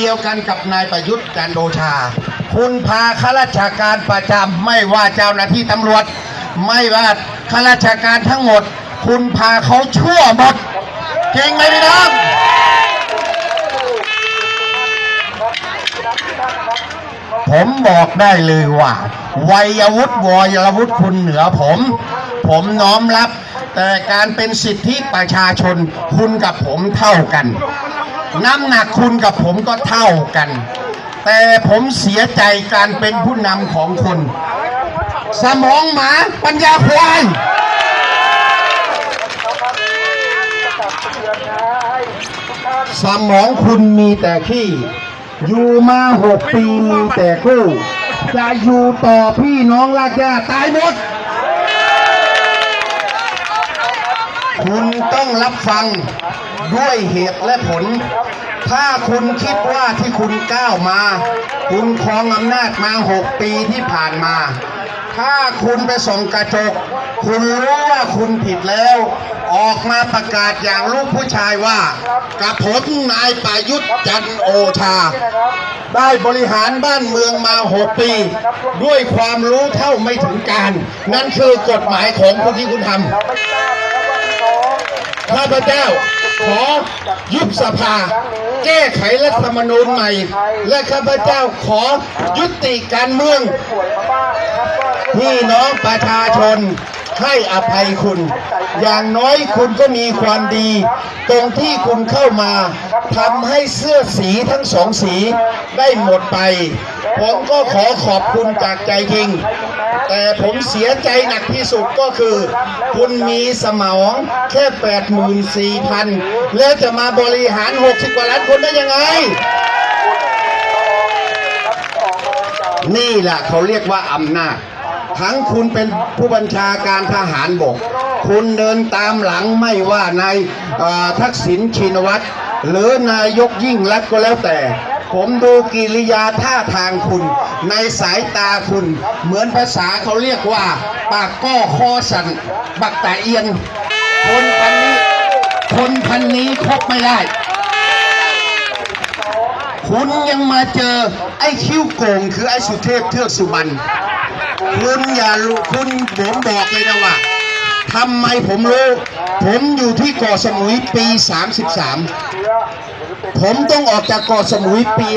เดียวกันกับนายประยุทธ์จันโอชา คุณพาข้าราชการประจำไม่ว่าเจ้าหน้าที่ตำรวจ ไม่ว่าข้าราชการทั้งหมด คุณพาเขาชั่วหมดจริงไหมพี่น้องผมบอกได้เลยว่าวัยวุฒิวอยวุฒิคุณเหนือผม ผมน้อมรับ แต่การเป็นสิทธิประชาชนคุณกับผมเท่ากัน น้ำหนักคุณกับผมก็เท่ากัน แต่ผมเสียใจการเป็นผู้นำของคุณ สมองหมาปัญญาควายสมองคุณมีแต่ขี้ อยู่มาหกปีมีแต่กู้จะอยู่ต่อพี่น้องลากยาตายหมด คุณต้องรับฟังด้วยเหตุและผล ถ้าคุณคิดว่าที่คุณก้าวมา คุณครองอำนาจมาหกปีที่ผ่านมา ถ้าคุณไปส่องกระจก คุณรู้ว่าคุณผิดแล้ว ออกมาประกาศอย่างลูกผู้ชายว่า กับผมนายประยุทธ์จันโอชา ได้บริหารบ้านเมืองมาหกปี ด้วยความรู้เท่าไม่ถึงการ นั่นคือกฎหมายของคุณที่คุณทำ ข้าพเจ้า ขอยุบสภา แก้ไขรัฐธรรมนูญใหม่ และข้าพเจ้าขอยุติการเมืองพี่น้องประชาชนให้อภัยคุณ อย่างน้อยคุณก็มีความดี ตรงที่คุณเข้ามาทำให้เสื้อสีทั้งสองสีได้หมดไป ผมก็ขอขอบคุณจากใจจริง แต่ผมเสียใจหนักที่สุดก็คือ คุณมีสมองแค่ 84,000 แล้วจะมาบริหาร 60 กว่าล้านคนได้ยังไง นี่แหละเขาเรียกว่าอำนาจ ทั้งคุณเป็นผู้บัญชาการทหารบก คุณเดินตามหลังไม่ว่านายเอ่อทักษิณชินวัตรหรือนายกยิ่งรักษณ์ก็แล้วแต่ ผมดูกิริยาท่าทางคุณ ในสายตาคุณ เหมือนภาษาเขาเรียกว่า ปากก้อคอสันบักตาเอียน คนพันนี้ คนพันนี้คบไม่ได้ คุณยังมาเจอไอ้คิ้วโกงคือไอ้สุเทพเทือกสุบรรณคุณอย่าคุณผมบอกเลยนะว่าทำไมผมรู้ ผมอยู่ที่เกาะสมุยปี 33 ผมต้องออกจากเกาะสมุยปี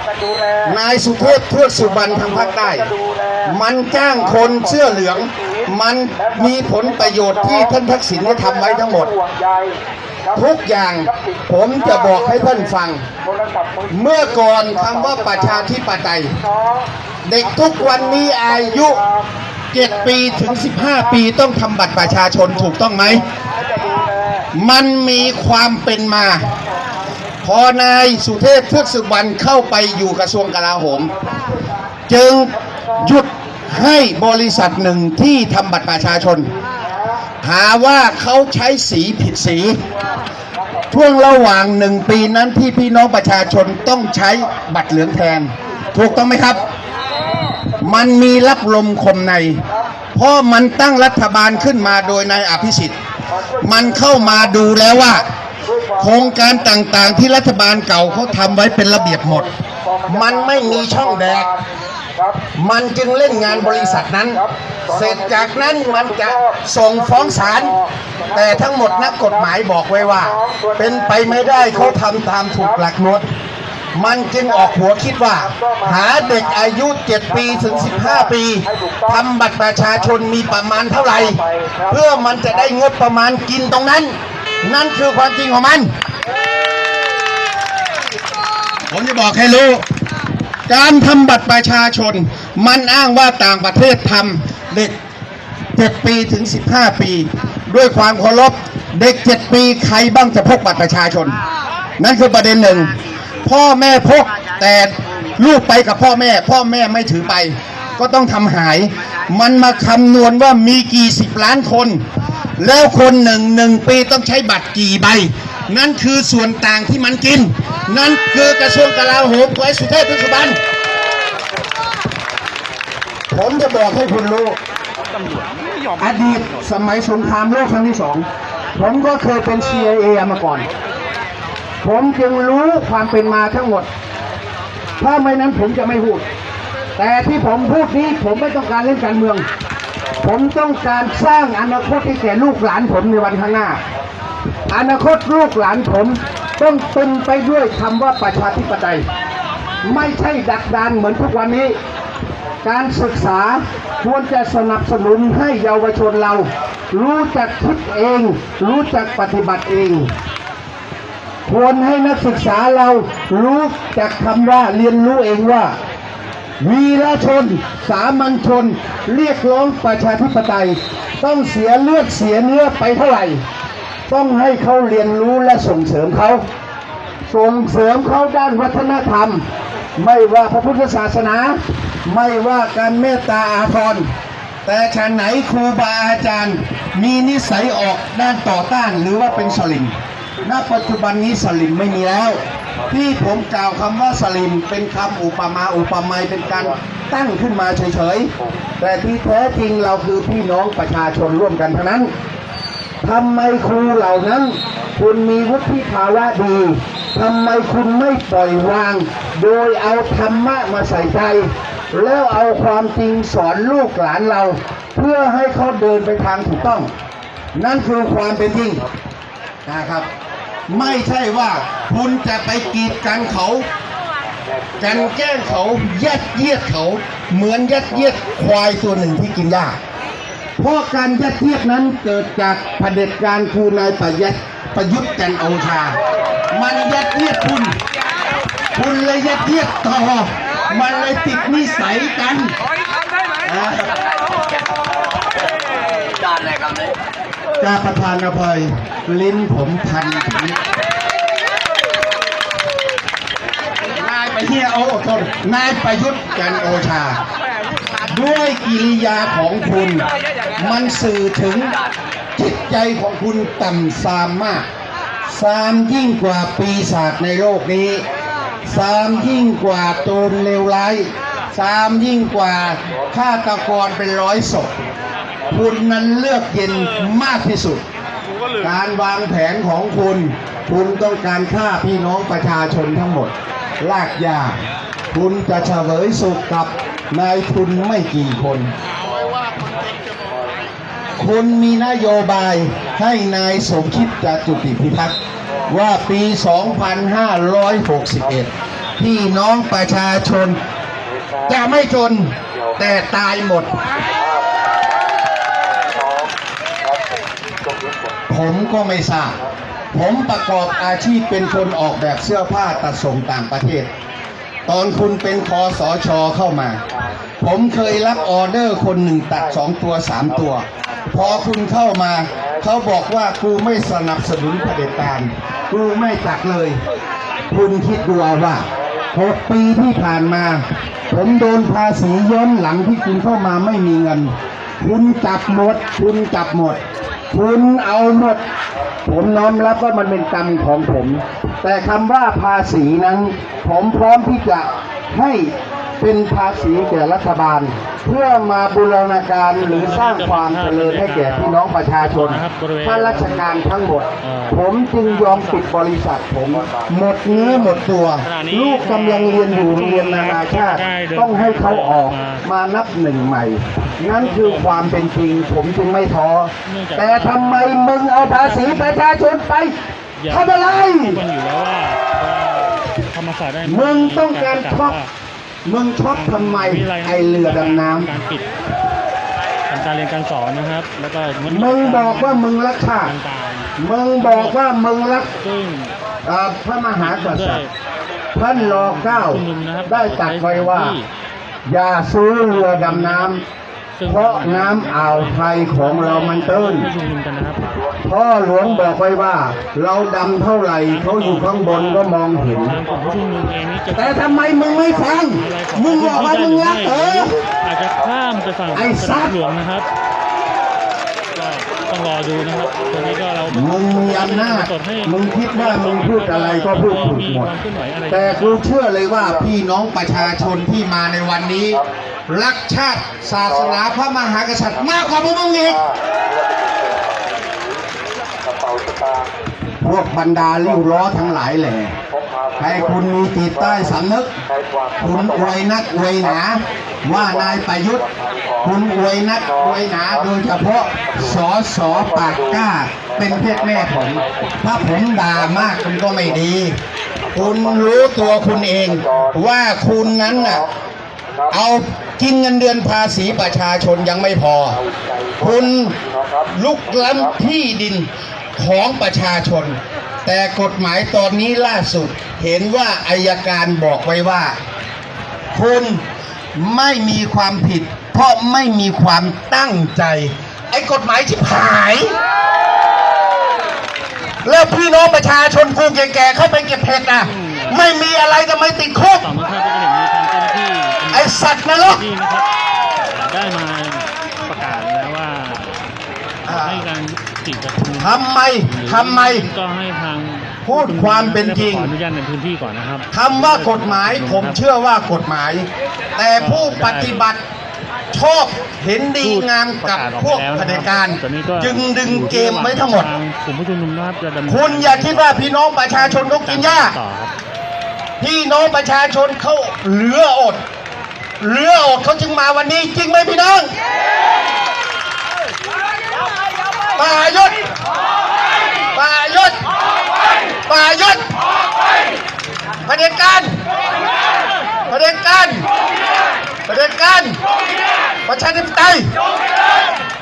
56นายสุเทพเทือสุบรรณทางภาคใต้ มันจ้างคนเสื้อเหลือง มันมีผลประโยชน์ที่ท่านทักษิณได้ทำไว้ทั้งหมด ทุกอย่างผมจะบอกให้ท่านฟัง เมื่อก่อนคำว่าประชาธิปไตย เด็กทุกวันนี้อายุ7ปีถึง15ปีต้องทำบัตรประชาชนถูกต้องไหม มันมีความเป็นมา พอนายสุเทพเทือกสุบรรณเข้าไปอยู่กระทรวงกลาโหม จึงหยุดให้บริษัทหนึ่งที่ทำบัตรประชาชน หาว่าเขาใช้สีผิดสี ช่วงระหว่างหนึ่งปีนั้นที่พี่น้องประชาชนต้องใช้บัตรเหลืองแทน ถูกต้องไหมครับ มันมีรับลมคมใน เพราะมันตั้งรัฐบาลขึ้นมาโดยนายอภิสิทธิ์ มันเข้ามาดูแล้วว่า โครงการต่างๆที่รัฐบาลเก่าเขาทำไว้เป็นระเบียบหมด มันไม่มีช่องแดกมันจึงเล่นงานบริษัทนั้น เสร็จจากนั้นมันจะส่งฟ้องศาล แต่ทั้งหมดนักกฎหมายบอกไว้ว่า เป็นไปไม่ได้เขาทำตามถูกหลักนวดมันจึงออกหัวคิดว่า หาเด็กอายุ 7 ปีถึง 15 ปีทำบัตรประชาชนมีประมาณเท่าไหร่ เพื่อมันจะได้งบประมาณกินตรงนั้น นั่นคือความจริงของมัน ผมจะบอกให้รู้ การทำบัตรประชาชน มันอ้างว่าต่างประเทศทำเด็ก7ปีถึง15ปี ด้วยความเคารพเด็ก7ปีใครบ้างจะพกบัตรประชาชน นั่นคือประเด็นหนึ่ง พ่อแม่พกแต่ลูกไปกับพ่อแม่ พ่อแม่ไม่ถือไป ก็ต้องทำหาย มันมาคำนวณว่ามีกี่สิบล้านคน แล้วคนหนึ่งหนึ่งปีต้องใช้บัตรกี่ใบ นั่นคือส่วนต่างที่มันกิน นั่นคือกระทรวงกลาโหมไอ้สุเทพทุสุบันผมจะบอกให้คุณรู้อดีตสมัยสงครามโลกครั้งที่สองผมก็เคยเป็น CIA มาก่อน ผมจึงรู้ความเป็นมาทั้งหมด ถ้าไม่นั้นผมจะไม่พูด แต่ที่ผมพูดนี้ผมไม่ต้องการเล่นการเมือง ผมต้องการสร้างอนาคตให้แก่ลูกหลานผมในวันข้างหน้า อนาคตลูกหลานผมต้องเต็มไปด้วยคำว่าประชาธิปไตย ไม่ใช่ดักดานเหมือนทุกวันนี้ การศึกษาควรจะสนับสนุนให้เยาวชนเรา รู้จักคิดเอง รู้จักปฏิบัติเอง ควรให้นักศึกษาเรารู้จักคำว่าเรียนรู้เองว่า วีรชน สามัญชน เรียกร้องประชาธิปไตย ต้องเสียเลือดเสียเนื้อไปเท่าไหร่ ต้องให้เขาเรียนรู้และส่งเสริมเขา ส่งเสริมเขาด้านวัฒนธรรม ไม่ว่าพระพุทธศาสนา ไม่ว่าการเมตตาอาทรแต่ฉันไหนครูบาอาจารย์ มีนิสัยออกด้านต่อต้านหรือว่าเป็นสลิมณปัจจุบันนี้สลิมไม่มีแล้ว ที่ผมกล่าวคำว่าสลิมเป็นคำอุปมาอุปไมยเป็นการตั้งขึ้นมาเฉยๆ แต่ที่แท้จริงเราคือพี่น้องประชาชนร่วมกันเทั้งนั้นทำไมครูเหล่านั้น คุณมีวุฒิภาวะดีทำไมคุณไม่ปล่อยวาง โดยเอาธรรมะมาใส่ใจ แล้วเอาความจริงสอนลูกหลานเรา เพื่อให้เขาเดินไปทางถูกต้อง นั่นคือความเป็นจริงนะครับ ไม่ใช่ว่าคุณจะไปกีดกันเขากันแกล้งเขายัดเยียดเขาเหมือนยัดเยียดควายตัวหนึ่งที่กินหญ้าเพราะการยัดเยียดนั้นเกิดจากเผด็จการคือนายประยัดประยุทธ์จันทร์โอชา มันยัดเยียดคุณ คุณเลยยัดเยียดต่อ มันเลยติดนิสัยกันอ่าจานอะไรครับเนี่ย กาประธานอภัย ลิ้นผมพันถึงนายไปเฮียโอ้ทษนายประยุทธ์จันโอชา ด้วยกิริยาของคุณ มันสื่อถึงจิตใจของคุณต่ำซามมากซามยิ่งกว่าปีศาจในโลกนี้ซามยิ่งกว่าโจรเลวร้ายซามยิ่งกว่าฆาตกรเป็นร้อยศพ คุณนั้นเลือกเย็นมากที่สุด การวางแผนของคุณ คุณต้องการฆ่าพี่น้องประชาชนทั้งหมด ลากยา คุณจะเฉวยสุขกับนายทุนไม่กี่คน คุณมีนโยบายให้นายสมคิดจตุติพิทักษ์ว่าปี 2561 พี่น้องประชาชนจะไม่จนแต่ตายหมด ผม ก็ไม่ทราบ ผมประกอบอาชีพเป็นคนออกแบบเสื้อผ้าตัดส่งต่างประเทศ ตอนคุณเป็นคอสอชอเข้ามา ผมเคยรับออเดอร์คนหนึ่งตัดสองตัวสามตัว พอคุณเข้ามาเขาบอกว่ากูไม่สนับสนุนเผด็จการกูไม่ตัดเลย คุณคิดดูเอาว่าหกปีที่ผ่านมา ผมโดนภาษีย้อนหลังที่คุณเข้ามาไม่มีเงิน คุณจับหมด คุณจับหมด คุณเอาหมด ผมน้อมรับว่ามันเป็นกรรมของผม แต่คำว่าภาษีนั้น ผมพร้อมที่จะให้ เป็นภาษีแก่รัฐบาล เพื่อมาบูรณาการหรือสร้างความเจริญให้แก่พี่น้องประชาชนข้าราชการทั้งหมด ผมจึงยอมปิดบริษัทผม หมดเนื้อหมดตัว ลูกกำลังเรียนอยู่โรงเรียนนานาชาติ ต้องให้เขาออกมานับหนึ่งใหม่ นั่นคือความเป็นจริง ผมจึงไม่ท้อแต่ทำไมมึงเอาภาษีประชาชนไปทำอะไรทุกคนอยู่แล้วว่าว่าธรรมศาสตร์ได้มึงต้องการช็อปว่า มึงช็อปทำไมไอเรือดำน้การปิดการเรียนการสอนนะครับ แล้วก็งดำมึงบอกว่ามึงรักชาติต่างมึงบอกว่ามึงรักๆซึ่งเอ่อพระมหากด้ษัวตยริย์ท่านรอเก้าชุมนุมนะครับได้ตรัดไว้ว่า อย่าซื้อเรือดำน้ำซึ่ง เพราะน้ำอ่าวไทยของเรามันตื้นที่ชุมนุมกันนะครับพ่อหลวงบอกไว้ว่า เราดำเท่าไหร่เขาอยู่ข้างบนก็มองเห็นทางกลุ่มผู้ชุมนุมเองนี่จะแต่ทำไมมึงไม่ฟังอะไรของมึงบอกว่ามึงรักเอออาจจะข้ามไปฝั่งไอ้สัสตนามว์หลวงนะครับก็ต้องรอดูนะครับตอนนี้ก็เรามึงมีอำนาจสดให้มึงคิดว่ามึงพูดอะไรก็พูดถูกหมดความเคลื่อนไหวอะไรแต่กูเชื่อเลยว่าพี่น้องประชาชนที่มาในวันนี้ รักชาติศาสนาพระมหากษัตริย์มากกว่าพวกมึงอีกกระเป๋าสตางค์ผวกบรรดาลิ้วล้อทั้งหลายแหล่ให้คุณมีจิตใต้สำนึก คุณอวยนักอวยหนาว่านายประยุทธ์ คุณอวยนักอวยหนาโดยเฉพาะสอสอปากกล้า เป็นเพศแม่ผม ถ้าผมด่ามากมันก็ไม่ดี คุณรู้ตัวคุณเองว่าคุณนั้นน่ะเอา กินเงินเดือนภาษีประชาชนยังไม่พอ คุณลุกล้ำที่ดินของประชาชน แต่กฎหมายตอนนี้ล่าสุด เห็นว่าอายการบอกไว้ว่า คุณไม่มีความผิด เพราะไม่มีความตั้งใจ ไอ้กฎหมายชิบหาย แล้วพี่น้องประชาชนกูแก่ๆเข้าไปเก็บเห็ดนะไม่มีอะไรทำไมติดคุก สัตว์นรกที่นะครับได้มาประกาศแล้วว่าอ่าให้การติดประชุมทำไมทำไมก็ให้ทางพูดความเป็นจริงขออนุญาตในพื้นที่ก่อนนะครับคำว่ากฎหมายผมเชื่อว่ากฎหมาย แต่ผู้ปฏิบัติชอบเห็นดีงามกับพวกเผด็จการตอนนี้ก็จึงดึงเกมไว้ทั้งหมดทางกลุ่มผู้ชุมนุมนะครับจะดำเนินคุณอย่าคิดว่าพี่น้องประชาชนเขากินหญ้าต่อครับพี่น้องประชาชนเขาเหลืออด เหลืออดเขาจึงมาวันนี้จริงไหมพี่น้องป่ายศป่ายศป่ายศเผด็จการเผด็จการเผด็จการประชาธิปไตย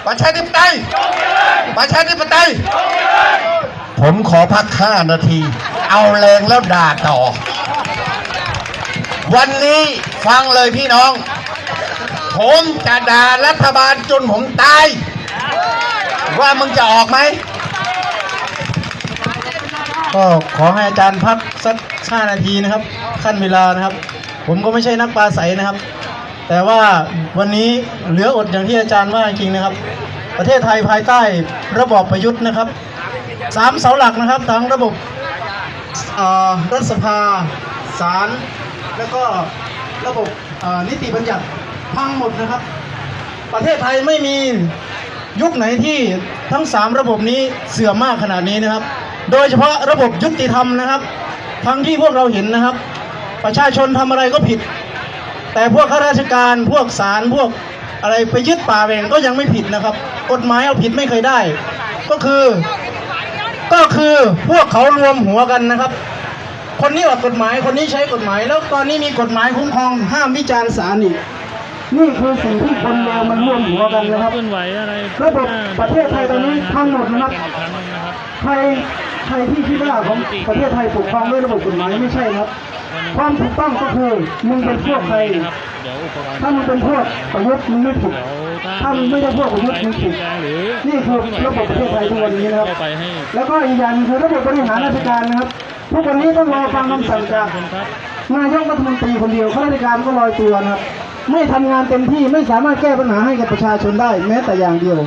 ประชาธิปไตยประชาธิปไตยผมขอพักห้านาที เอาแรงแล้วด่าต่อ วันนี้ฟังเลยพี่น้อง ผมจะด่ารัฐบาลจนผมตาย ว่ามึงจะออกไหม ก็ขอให้อาจารย์พักสักห้านาทีนะครับ ขั้นเวลานะครับ ผมก็ไม่ใช่นักปลาใสนะครับ แต่ว่าวันนี้เหลืออดอย่างที่อาจารย์ว่าจริงนะครับ ประเทศไทยภายใต้ระบอบประยุทธ์นะครับสามเสาหลักนะครับทั้งระบบเอ่อรัฐสภาศาล แล้วก็ระบบนิติบัญญัติพังหมดนะครับ ประเทศไทยไม่มียุคไหนที่ทั้งสามระบบนี้เสื่อมมากขนาดนี้นะครับ โดยเฉพาะระบบยุติธรรมนะครับ ทั้งที่พวกเราเห็นนะครับ ประชาชนทำอะไรก็ผิด แต่พวกข้าราชการพวกศาลพวกอะไรไปยึดป่าแหวงก็ยังไม่ผิดนะครับ กฎหมายเอาผิดไม่เคยได้ ก็คือ ก็คือพวกเขารวมหัวกันนะครับ คนนี้ออกกฎหมายคนนี้ใช้กฎหมาย แล้วตอนนี้มีกฎหมายคุ้มครองห้ามวิจารณ์ศาลอีกนี่คือสิ่งที่คนเลวมันร่วมหัวกันนะครับเคลื่อนไหวอะไรระบบประเทศไทยตอนนี้พังหมดนะครับอีกครั้งหนึ่งนะครับใครใครที่คิดว่าของประเทศไทยปกครองด้วยระบบกฎหมายไม่ใช่ครับ ความถูกต้องก็คือมึงเป็นพวกใครนะครับเดี๋ยวอุปกรณ์ถ้ามึงเป็นพวกประยุทธ์มึงไม่ผิดเดี๋ยวถ้ามึงไม่ได้พวกประยุทธ์มึงผิดหรือนี่คือระบบประเทศไทยทุกวันนี้นะครับเข้าไปให้แล้วก็อีกอย่างหนึ่งคือระบบบริหารราชการนะครับ ทุกวันนี้ต้องรอฟังคำสั่งจากนายกรัฐมนตรีคนเดียวข้าราชการก็ลอยตัวนะครับ ไม่ทำงานเต็มที่ไม่สามารถแก้ปัญหาให้กับประชาชนได้แม้แต่อย่างเดียว